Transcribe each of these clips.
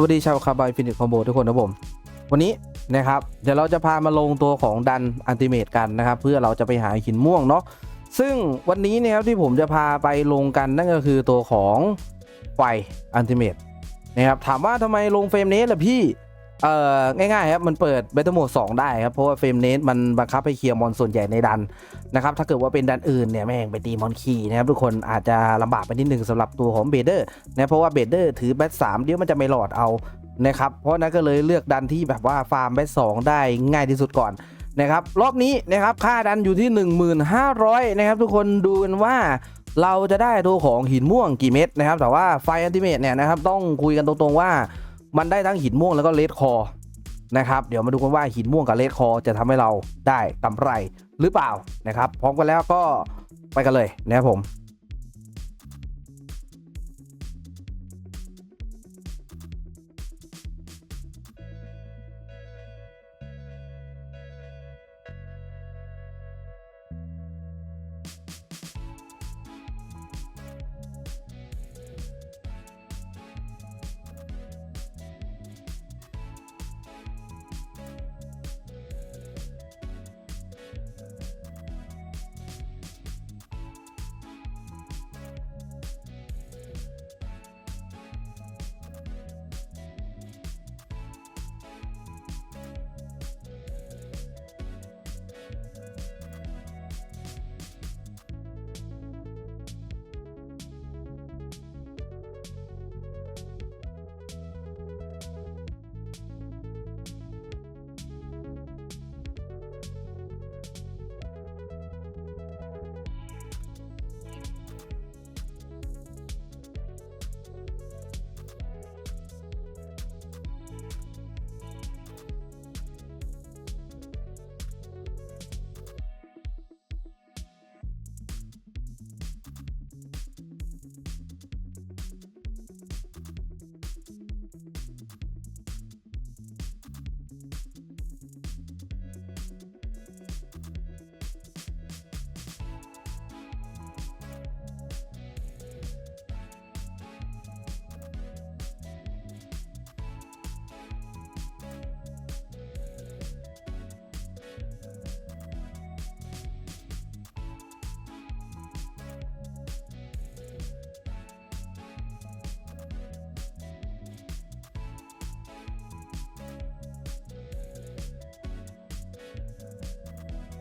วัสดีชาวคาร์บอยฟินิชคอมโบทุกคนนะผม วันนี้นะครับ เดี๋ยวเราจะพามาลงตัวของดันอันติเมตกันนะครับ เพื่อเราจะไปหาหินม่วงเนาะซึ่งวันนี้นะครับที่ผมจะพาไปลงกันนั่นก็คือตัวของไฟอันติเมตนะครับถามว่าทำไมลงเฟรมเนสล่ะพี่ เอ่อง่ายๆครับมันเปิดเบต้าโหมด2ได้ครับเพราะว่าเฟรมเนสมันบังคับให้เคลียร์มอนส่วนใหญ่ในดันนะครับถ้าเกิดว่าเป็นดันอื่นเนี่ยแม่งไปตีมอนคีนะครับทุกคนอาจจะลำบากไปนิดนึงสำหรับตัวของเบเดอร์นะเพราะว่าเบเดอร์ถือแบทสามเดี๋ยวมันจะไม่หลอดเอานะครับเพราะนั้นก็เลยเลือกดันที่แบบว่าฟาร์มแบทสองได้ง่ายที่สุดก่อนนะครับรอบนี้นะครับค่าดันอยู่ที่ 1500นะครับทุกคนดูกันว่าเราจะได้ตัวของหินม่วงกี่เม็ดนะครับแต่ว่าไฟอันติเมตเนี่ยนะครับต้องคุยกันตรงๆว่า มันได้ทั้งหินม่วงแล้วก็เลดคอนะครับ เดี๋ยวมาดูกันว่าหินม่วงกับเลดคอจะทำให้เราได้กำไรหรือเปล่านะครับ พร้อมกันแล้วก็ไปกันเลยนะครับผม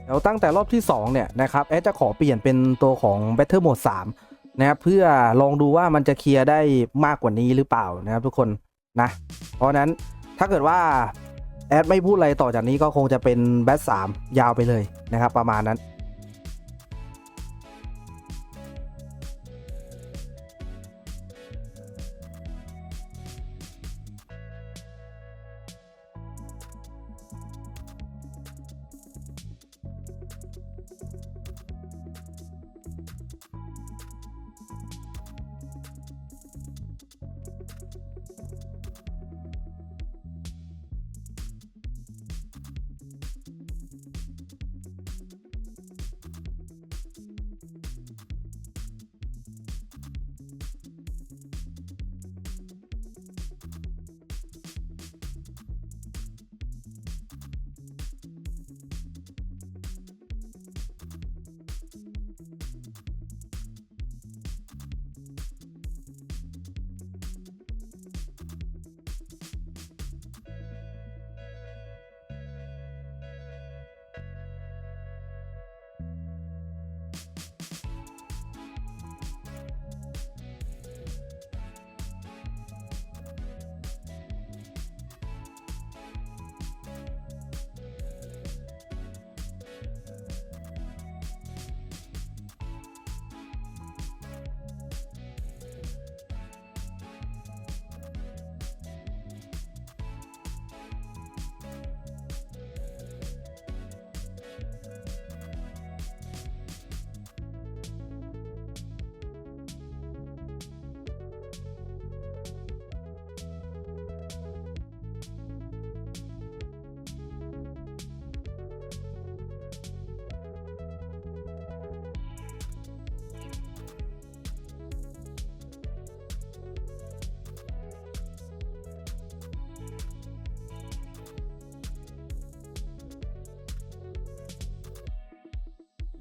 เดี๋ยวตั้งแต่รอบที่ 2 เนี่ยนะครับแอดจะขอเปลี่ยนเป็นตัวของ Battle Mode 3นะครับเพื่อลองดูว่ามันจะเคลียร์ได้มากกว่านี้หรือเปล่านะครับทุกคนนะ เพราะนั้นถ้าเกิดว่าแอดไม่พูดอะไรต่อจากนี้ก็คงจะเป็นแบท3ยาวไปเลยนะครับประมาณนั้น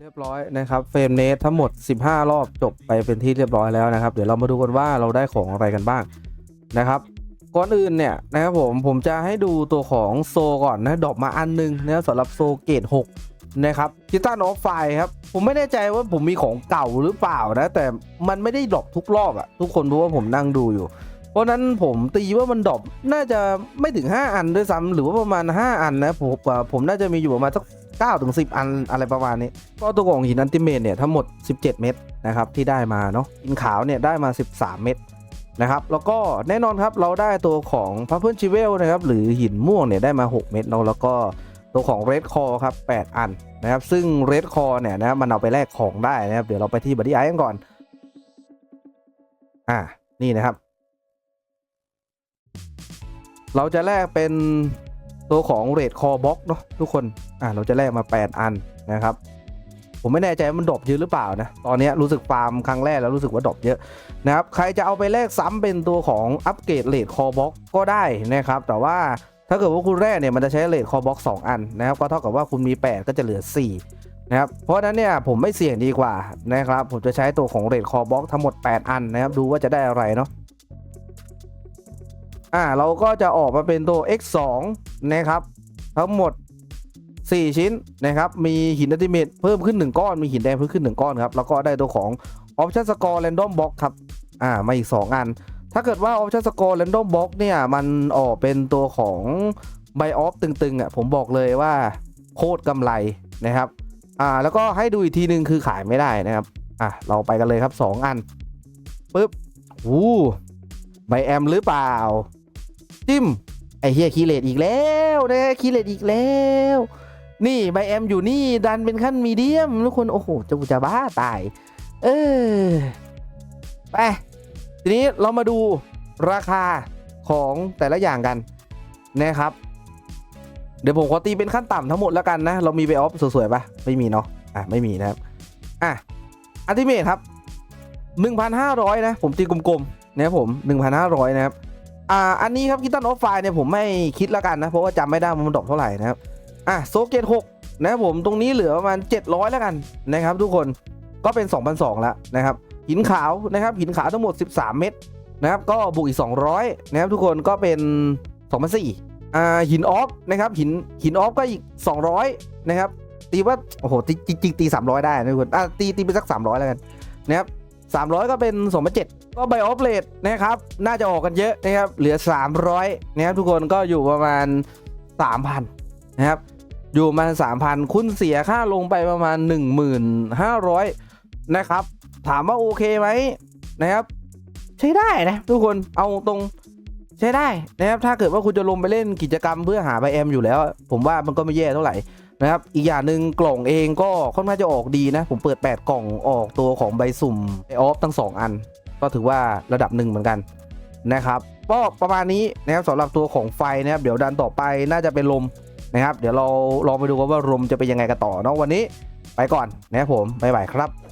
รียบร้อยนะครับเฟรมเนททั้งหมด 15 รอบจบไปเป็นที่เรียบร้อยแล้วนะครับ เดี๋ยวเรามาดูกันว่าเราได้ของอะไรกันบ้างนะครับก่อนอื่นเนี่ยนะครับผมผมจะให้ดูตัวของโซก่อนนะดอปมาอันหนึงนะครับสำหรับโซเกต6นะครับทิตันออฟไฟครับผมไม่แน่ใจว่าผมมีของเก่าหรือเปล่านะแต่มันไม่ได้ดรอปทุกรอบอะทุกคนรู้ว่าผมนั่งดูอยู่ เพราะนั้นผมตีว่ามันดรอปน่าจะไม่ถึง 5 อันด้วยซ้ำหรือว่าประมาณ 5 อันนะผมผมน่าจะมีอยู่ประมาณสัก 9ถึง10 อันอะไรประมาณนี้ ก็ตัวของหินอันติเมตเนี่ยทั้งหมด 17 เม็ดนะครับที่ได้มาเนาะหินขาวเนี่ยได้มา 13 เม็ดนะครับแล้วก็แน่นอนครับเราได้ตัวของพัฟเฟิลชิเวลนะครับหรือหินม่วงเนี่ยได้มา 6 เม็ดเนาะแล้วก็ตัวของเรดคอครับ 8 อันนะครับซึ่งเรดคอเนี่ยนะมันเอาไปแลกของได้นะครับเดี๋ยวเราไปที่บัดดี้ไอกันก่อนอ่านี่นะครับ เราจะแลกเป็นตัวของเรดคอบ็อกเนาะทุกคน อ่าเราจะแลกมา 8 อันนะครับ ผมไม่แน่ใจว่ามันดรอปเยอะหรือเปล่านะ ตอนนี้รู้สึกฟาร์มครั้งแรกแล้วรู้สึกว่าดรอปเยอะนะครับ ใครจะเอาไปแลกซ้ำเป็นตัวของอัปเกรดเลดคอบ็อกก็ได้นะครับ แต่ว่าถ้าเกิดว่าคุณแรกเนี่ยมันจะใช้เลดคอบ็อก2อันนะครับ ก็เท่ากับว่าคุณมี 8 ก็จะเหลือ 4นะครับเพราะนั้นเนี่ยผมไม่เสี่ยงดีกว่านะครับ ผมจะใช้ตัวของเลดคอบ็อกทั้งหมด 8 อันนะครับ ดูว่าจะได้อะไรเนาะอ่าเราก็จะออกมาเป็นตัว x2 นะครับ ทั้งหมด 4 ชิ้นนะครับ มีหินอัติเมตเพิ่มขึ้น 1 ก้อน มีหินแดงเพิ่มขึ้น 1 ก้อนครับ แล้วก็ได้ตัวของ Option Score Random Box ครับ อ่า มาอีก 2 อัน ถ้าเกิดว่า Option Score Random Box เนี่ย มันออกเป็นตัวของไบออฟตึงๆอะ ผมบอกเลยว่าโคตรกำไรนะครับ อ่า แล้วก็ให้ดูอีกทีนึงคือขายไม่ได้นะครับ อะ เราไปกันเลยครับ 2 อันปึ๊บอู้ไบแอมหรือเปล่าจิ้มไอเฮียคีเลตอีกแล้วนะคีเลตอีกแล้ว นี่ไบแอมอยู่นี่ดันเป็นขั้นมีเดียมทุกคนโอ้โหจะจะบ้าตาย เออไปทีนี้เรามาดูราคาของแต่ละอย่างกันนะครับ เดี๋ยวผมขอตีเป็นขั้นต่ำทั้งหมดแล้วกันนะ เรามีไบออฟสวยๆปะไม่มีเนาะอะไม่มีนะครับ อะอัลติเมทครับ 1,500 นะ ผมตีกลมๆนะครับผม 1,500 นะครับอ่าอันนี้ครับกิตันออฟไฟเนี่ยผมไม่คิดแล้วกันนะ เพราะว่าจำไม่ได้ว่ามันดอกเท่าไหร่นะครับ อะโซเกต6นะครับผมตรงนี้เหลือประมาณ 700 แล้วกันนะครับทุกคนก็เป็น 2,200แล้วนะครับหินขาวนะครับหินขาวทั้งหมด 13 เม็ดนะครับก็บวกอีก 200นะครับทุกคนก็เป็น2,400อ่าหินออฟนะครับหินหินออฟก็อีก 200นะครับตีว่าโอ้โหจริงจริงตี 300 ได้นะทุกคนอะตีตีไปสัก 300 แล้วกันนะครับ300 ก็เป็น2,700ก็ไบออฟเลดนะครับน่าจะออกกันเยอะนะครับเหลือ 300นะครับทุกคนก็อยู่ประมาณ 3,000นะครับ อยู่มาสามพันคุณเสียค่าลงไปประมาณ 1,500 นะครับ ถามว่าโอเคไหมนะครับ ใช้ได้นะทุกคนเอาตรงใช้ได้นะครับ ถ้าเกิดว่าคุณจะลงไปเล่นกิจกรรมเพื่อหาใบแอมอยู่แล้ว ผมว่ามันก็ไม่แย่เท่าไหร่นะครับ อีกอย่างหนึ่งกล่องเองก็ค่อนข้างจะออกดีนะ ผมเปิด 8 กล่องออกตัวของใบสุ่มไอออฟทั้ง 2 อัน ก็ถือว่าระดับหนึ่งเหมือนกันนะครับก็ประมาณนี้นะครับสำหรับตัวของไฟนะครับ เดี๋ยวดันต่อไปน่าจะเป็นลม นะครับ เดี๋ยวเราลองไปดูกันว่าลมจะเป็นยังไงกันต่อเนาะวันนี้ไปก่อนนะครับผมบ๊ายบายครับ